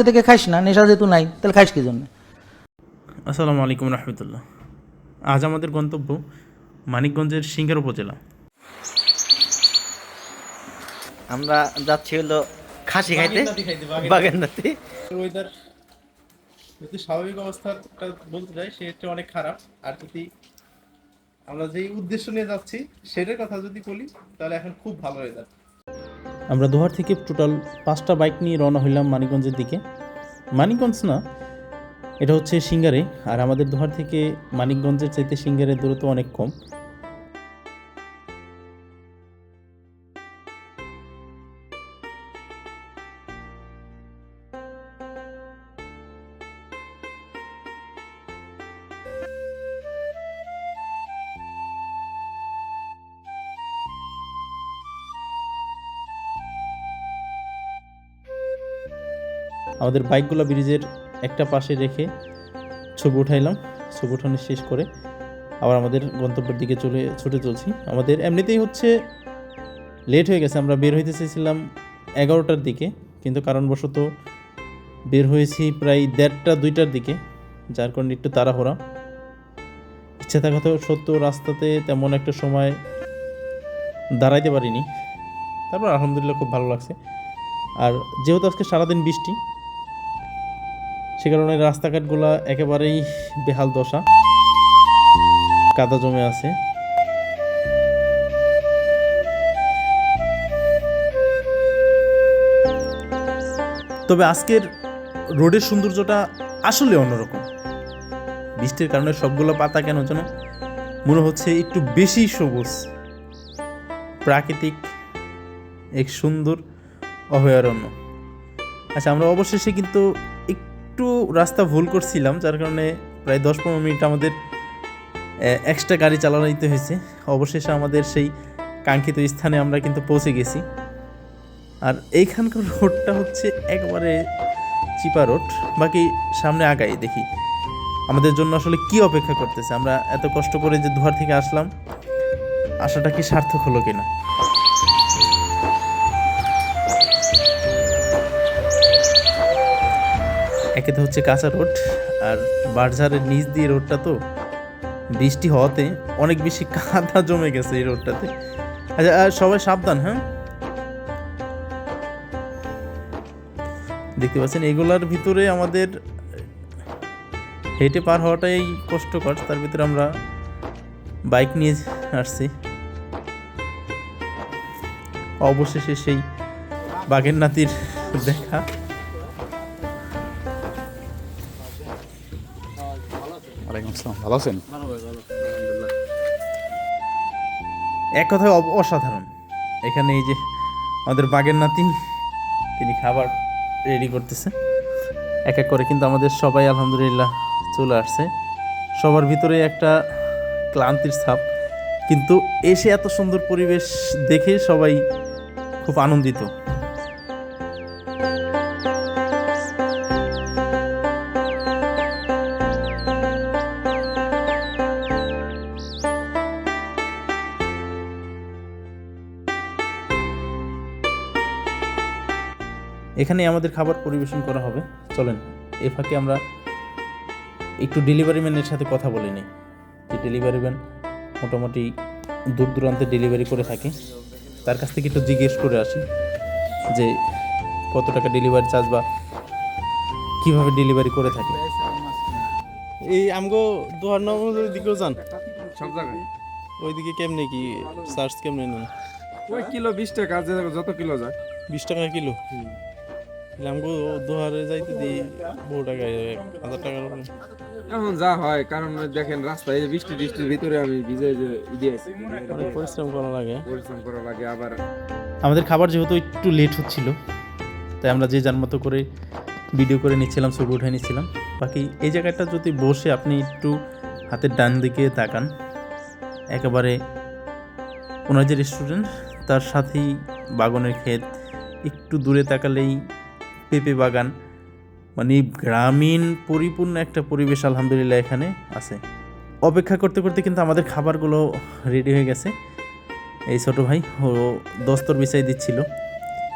আজকে থেকে খাইস না নেশা যেহেতু নাই তাহলে খাইস কি জন্য? আসসালামু আলাইকুম রহমতুল্লাহ। আজ আমাদের গন্তব্য মানিকগঞ্জের সিঙ্গার উপজেলা। আমরা যাচ্ছি হলো খাসি খাইতে ওয়েদার যদি স্বাভাবিক অবস্থাটা বলতে চাই সেটা অনেক খারাপ। আর যদি আমরা যেই উদ্দেশ্য নিয়ে যাচ্ছি সেটার কথা যদি বলি তাহলে এখন খুব ভালো হয়ে ওয়েদার আমরা দোহার থেকে টোটাল পাঁচটা বাইক নিয়ে রওনা হইলাম মানিকগঞ্জের দিকে। মানিকগঞ্জ না, এটা হচ্ছে সিঙ্গারে, আর আমাদের দোহার থেকে মানিকগঞ্জের চাইতে সিঙ্গারের দূরত্ব অনেক কম। আমাদের বাইকগুলো ব্রিজের একটা পাশে রেখে ছবি উঠাইলাম। ছবি উঠানো শেষ করে আবার আমাদের গন্তব্যের দিকে চলে, ছুটে চলছি। আমাদের এমনিতেই হচ্ছে লেট হয়ে গেছে, আমরা বের হইতে চেয়েছিলাম এগারোটার দিকে, কিন্তু কারণবশত বের হয়েছি প্রায় দেড়টা, দুইটার দিকে, যার কারণে একটু তাড়াহুড়া। ইচ্ছা থাকা তো সত্য রাস্তাতে তেমন একটা সময় দাঁড়াইতে পারিনি। তারপর আলহামদুলিল্লাহ খুব ভালো লাগছে। আর যেহেতু আজকে সারাদিন বৃষ্টি সে কারণে রাস্তাঘাটগুলো একেবারেই বেহাল দশা। কাদা জমে আছে। তবে আজকের রোডের সৌন্দর্যটা আসলে অন্যরকম। বৃষ্টির কারণে সবগুলো পাতা কেন যেন মনে হচ্ছে একটু বেশি সবুজ। প্রাকৃতিক এক সুন্দর অভয়ারণ্য। আচ্ছা আমরা অবশেষে কিন্তু একটু রাস্তা ভুল করছিলাম, যার কারণে প্রায় দশ পনেরো মিনিট আমাদের এক্সট্রা গাড়ি চালানো দিতে হয়েছে। অবশেষে আমাদের সেই কাঙ্ক্ষিত স্থানে আমরা কিন্তু পৌঁছে গেছি। আর এইখানকার রোডটা হচ্ছে একবারে চিপা রোড বাকি সামনে আগাই দেখি। আমাদের জন্য আসলে কি অপেক্ষা করতেছে? আমরা এত কষ্ট করে যে দুয়ার থেকে আসলাম, আশাটা কি সার্থক হলো কিনা? একে তো হচ্ছে কাঁচা রোড আর বারঝারের নিচ দিয়ে রোডটা তো বৃষ্টি হওয়াতে অনেক বেশি কাদা জমে গেছে এই রোডটাতে। আচ্ছা সবাই সাবধান হ্যাঁ? দেখতে পাচ্ছেন, এগুলার ভিতরে আমাদের হেঁটে পার হওয়াটাই কষ্টকর, তার ভিতরে আমরা বাইক নিয়ে আসছি। অবশেষে সেই বাঘের নাতির দেখা। আসসালাম ভালো আছেন? এক কথায় অসাধারণ। এখানে এই যে আমাদের বাগের নাতি তিনি খাবার রেডি করতেছে। এক এক করে কিন্তু আমাদের সবাই আলহামদুলিল্লাহ চলে আসছে। সবার ভিতরে একটা ক্লান্তির ছাপ কিন্তু এসে এত সুন্দর পরিবেশ দেখে সবাই খুব আনন্দিত। এখানে আমাদের খাবার পরিবেশন করা হবে। চলেন এ ফাঁকে আমরা একটু ডেলিভারি ম্যানের সাথে কথা বলে নিই। যে ডেলিভারি ম্যান মোটামুটি দূর দূরান্তে ডেলিভারি করে থাকে তার কাছ থেকে একটু জিজ্ঞেস করে আসি যে কত টাকা ডেলিভারি চার্জ বা কীভাবে ডেলিভারি করে থাকে। এই আমগো দোহার নগরের দিকেও যান। সব জায়গায়? ওইদিকে কেমনে কি চার্জ কেমনে নেন? ওই কিলো বিশ টাকা যত কিলো যায়। বিশ টাকা কিলো? আমগো দোহারে যাইতে দিই বহু টাকা হাজার টাকার উপরে। এখন যা হয় কারণ দেখেন রাস্তায় বৃষ্টি বৃষ্টির ভিতরে আমি ভিজে অনেক পরিশ্রম করা লাগে। পরিশ্রম করা লাগে আবার। আমাদের খাবার যেহেতু একটু লেট হচ্ছিল তাই আমরা যে যার মতো করে ভিডিও করে নিচ্ছিলাম ছবি উঠে নিচ্ছিলাম। বাকি এই জায়গাটা যদি বসে আপনি একটু হাতের ডান দিকে তাকান একেবারে ওনার যে রেস্টুরেন্ট তার সাথেই বাগানের ক্ষেত একটু দূরে তাকালেই পেঁপে বাগান। মানে গ্রামীণ পরিপূর্ণ একটা পরিবেশ আলহামদুলিল্লাহ এখানে আছে। অপেক্ষা করতে করতে কিন্তু আমাদের খাবারগুলো রেডি হয়ে গেছে। এই ছোট ভাই, ও দস্তর বিছাই দিচ্ছিল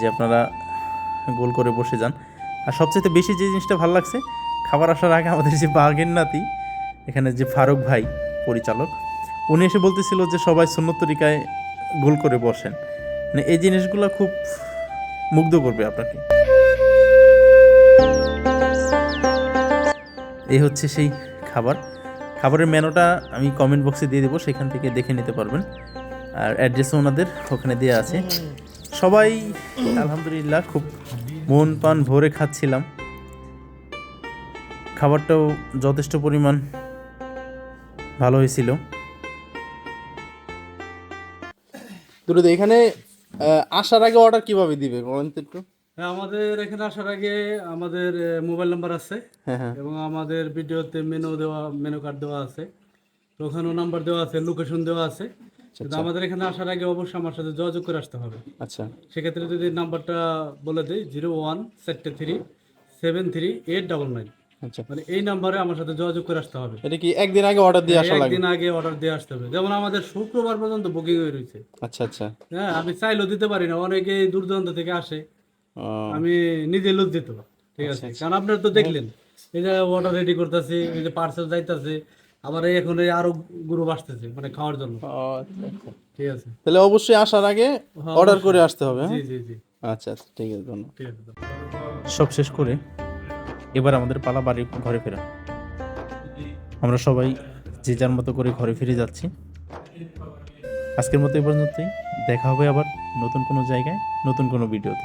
যে আপনারা গোল করে বসে যান। আর সবচেয়ে বেশি যে জিনিসটা ভালো লাগছে, খাবার আসার আগে আমাদের যে বাঘের নাতি, এখানে যে ফারুক ভাই, পরিচালক, উনি এসে বলতেছিল যে সবাই সুন্নত তরিকায় গোল করে বসেন। মানে এই জিনিসগুলো খুব মুগ্ধ করবে আপনাকে। এই হচ্ছে সেই খাবার। খাবারের মেনুটা আমি কমেন্ট বক্সে দিয়ে দেবো, সেখান থেকে দেখে নিতে পারবেন। আর অ্যাড্রেসও ওনাদের ওখানে দেওয়া আছে। সবাই আলহামদুলিল্লাহ খুব মন পান ভরে খাচ্ছিলাম। খাবারটাও যথেষ্ট পরিমাণ ভালো হয়েছিল। দুটো এখানে আসার আগে অর্ডার কীভাবে দিবে? বলেন তো একটু। আমাদের এখানে আসার আগে আমাদের মোবাইল নাম্বার আছে। হ্যাঁ হ্যাঁ। এবং আমাদের ভিডিওতে মেনু দেওয়া মেনু কার্ড দেওয়া আছে। ওখানেও নাম্বার দেওয়া আছে লোকেশন দেওয়া আছে। কিন্তু আমাদের এখানে আসার আগে অবশ্যই আমার সাথে যোগাযোগ করে আসতে হবে। আচ্ছা। সেক্ষেত্রে যদি নাম্বারটা বলে দিই জিরো ওয়ান চারটে three seven three eight double nine আচ্ছা। মানে এই নাম্বারে আমার সাথে যোগাযোগ করে আসতে হবে। এটা কি একদিন আগে অর্ডার দিয়ে আসা লাগবে? একদিন আগে অর্ডার দিয়ে আসতে হবে। যেমন আমাদের শুক্রবার পর্যন্ত বুকিং হয়ে রয়েছে। আচ্ছা আচ্ছা। হ্যাঁ আমি চাইলেও দিতে পারি না। অনেকে দূর দূরান্ত থেকে আসে। আমি নিজে লজ্জিত ঠিক আছে? কারণ আপনারা তো দেখলেন এই যে অর্ডার রেডি করতেছি এই যে পার্সেল যাইতেছে আবার এই এখন এই আরও গ্রুপ আসতেছে মানে খাওয়ার জন্য। আচ্ছা, আচ্ছা। ঠিক আছে? তাহলে অবশ্যই আসার আগে হ্যাঁ, অর্ডার করে আসতে হবে হ্যাঁ? জি জি জি। আচ্ছা আচ্ছা ঠিক আছে ধন্যবাদ। ঠিক আছে সব শেষ করে এবার আমাদের পালা বাড়ি ঘরে ফেরা। আমরা সবাই যে যার মতো করে ঘরে ফিরে যাচ্ছি। আজকের মতো এ পর্যন্তই। দেখা হবে আবার নতুন কোনো জায়গায় নতুন কোনো ভিডিওতে।